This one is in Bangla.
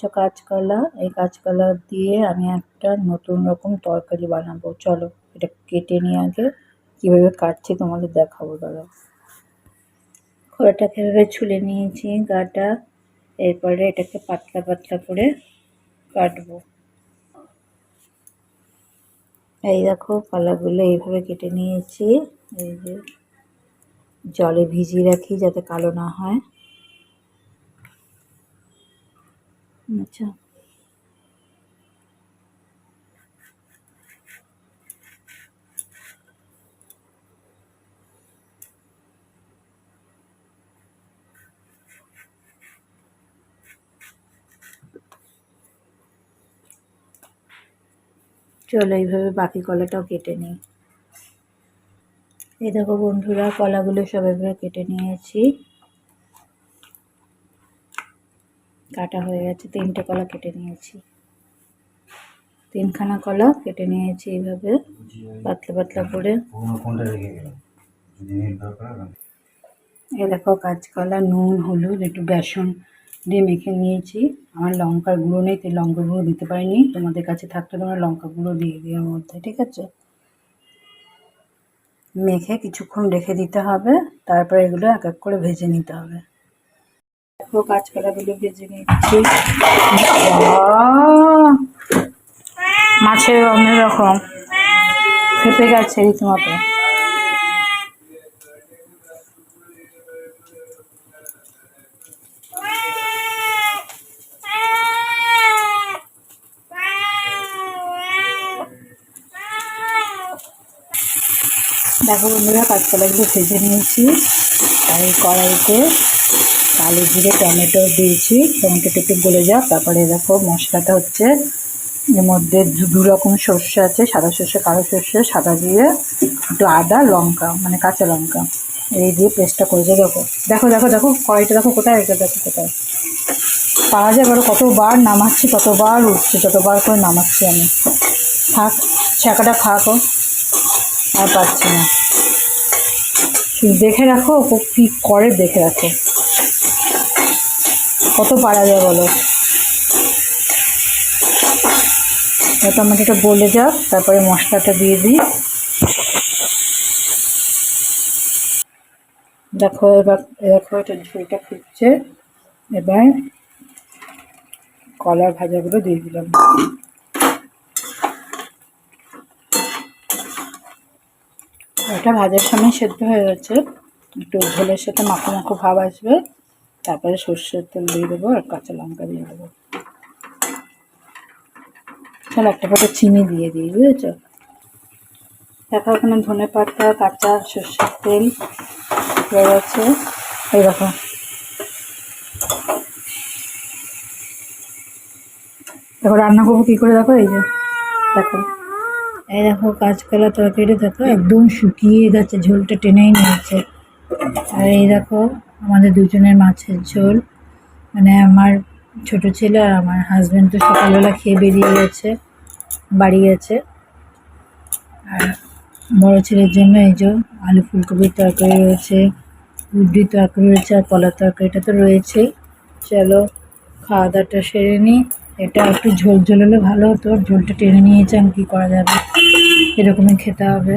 দেখছ কাঁচকলা, এই কাঁচকলা দিয়ে আমি একটা নতুন রকম তরকারি বানাবো। চলো, এটা কেটে নিয়ে আগে কীভাবে কাটছি তোমাদের দেখাবো, দাদা। খোলাটাকে এভাবে ছুলে নিয়েছি, গাটা। এরপরে এটাকে পাতলা পাতলা করে কাটবো। এই দেখো কলাগুলো এইভাবে কেটে নিয়েছি। এই যে জলে ভিজিয়ে রাখি যাতে কালো না হয়। আচ্ছা। চলো এইভাবে বাকি কলাটাও কেটে নিই। এই দেখো বন্ধুরা, কলাগুলো সব এভাবে কেটে নিয়েছি। কাটা হয়ে গেছে। তিনটে কলা কেটে নিয়েছি। তিনখানা কলা কেটে নিয়েছি এইভাবে, পাতলা পাতলা করে। এ দেখো কাঁচকলা, নুন, হলুদ, একটু বেসন দিয়ে মেখে নিয়েছি। আমার লঙ্কার গুঁড়ো নেই, তাই লঙ্কা গুঁড়ো দিতে পারিনি। তোমাদের কাছে থাকলে তোমরা লঙ্কা গুঁড়ো দিয়ে দিও মধ্যে, ঠিক আছে? মেখে কিছুক্ষণ রেখে দিতে হবে। তারপর এগুলো এক এক করে ভেজে নিতে হবে। দেখো কাঁচকলাগুলো ভেজে নিচ্ছি। মাছের অন্যরকম খেপে গেছে রীতিমতো। দেখো বন্ধুরা কাঁচকলাগুলো ভেজে নিয়েছি। আর কড়াইতে কালো জিরে, টমেটো দিয়েছি। টমেটোটা একটু গলে যাক। তারপরে দেখো মশলাটা হচ্ছে এর মধ্যে দু রকম সর্ষে আছে। সাদা সর্ষে, কালো সর্ষে, সাদা দিয়ে একটু আদা, লঙ্কা মানে কাঁচা লঙ্কা। এই দিয়ে পেস্টটা করেছে দেখো দেখো দেখো দেখো, কড়াইটা দেখো কোথায় এটা দেখো কোথায়? পাওয়া যায় বলো কতবার নামাচ্ছি কতবার উঠছে, ততবার করে নামাচ্ছি আমি। থাক, ছ্যাঁকাটা খাকো আর পাচ্ছি না। দেখে রাখো কী করে দেখে রাখো। কত পারা যায় বলো? টমেটোটা বলে যাক তারপরে মশলাটা দিয়ে দিই। দেখো, এবার দেখো এটা ঝোলটা ফুটছে। এবার কলার ভাজাগুলো দিয়ে দিলাম। এটা ভাজার সময় সেদ্ধ হয়ে গেছে। একটু ঝোলের সাথে মাখো মাখো ভাব আসবে। তারপরে সর্ষের তেল দিয়ে দেবো আর কাঁচা লঙ্কা দিয়ে দেবো। চলো, একটা ফটো চিনি দিয়ে দিই, বুঝেছ? দেখো ওখানে ধনে পাতা, কাঁচা সর্ষের তেল গেছে। এই দেখো। দেখো, রান্না করব কী করে দেখো? এই যে, দেখো। এই দেখো, কাঁচকলা তরকারি দেখো, একদম শুকিয়ে গেছে ঝোলটা টেনেই নিয়েছে। আর এই দেখো আমাদের দুজনের মাছের ঝোল। মানে আমার ছোট ছেলে আর আমার হাজব্যান্ড তো সকালবেলা খেয়ে বেরিয়ে গেছে, বাড়ি গেছে। আর বড় ছেলের জন্য এই যে আলু ফুলকপির তরকারি রয়েছে উড্ডির তরকারি রয়েছে আর কলার তরকারিটা তো রয়েছেই। চলো খাওয়া দাওয়াটা সেরে নিই এটা একটু ঝোল ঝোল হলে ভালো হতো। ঝোলটা টেনে নিয়েছে আমি কী করা যাবে? এরকমই খেতে হবে।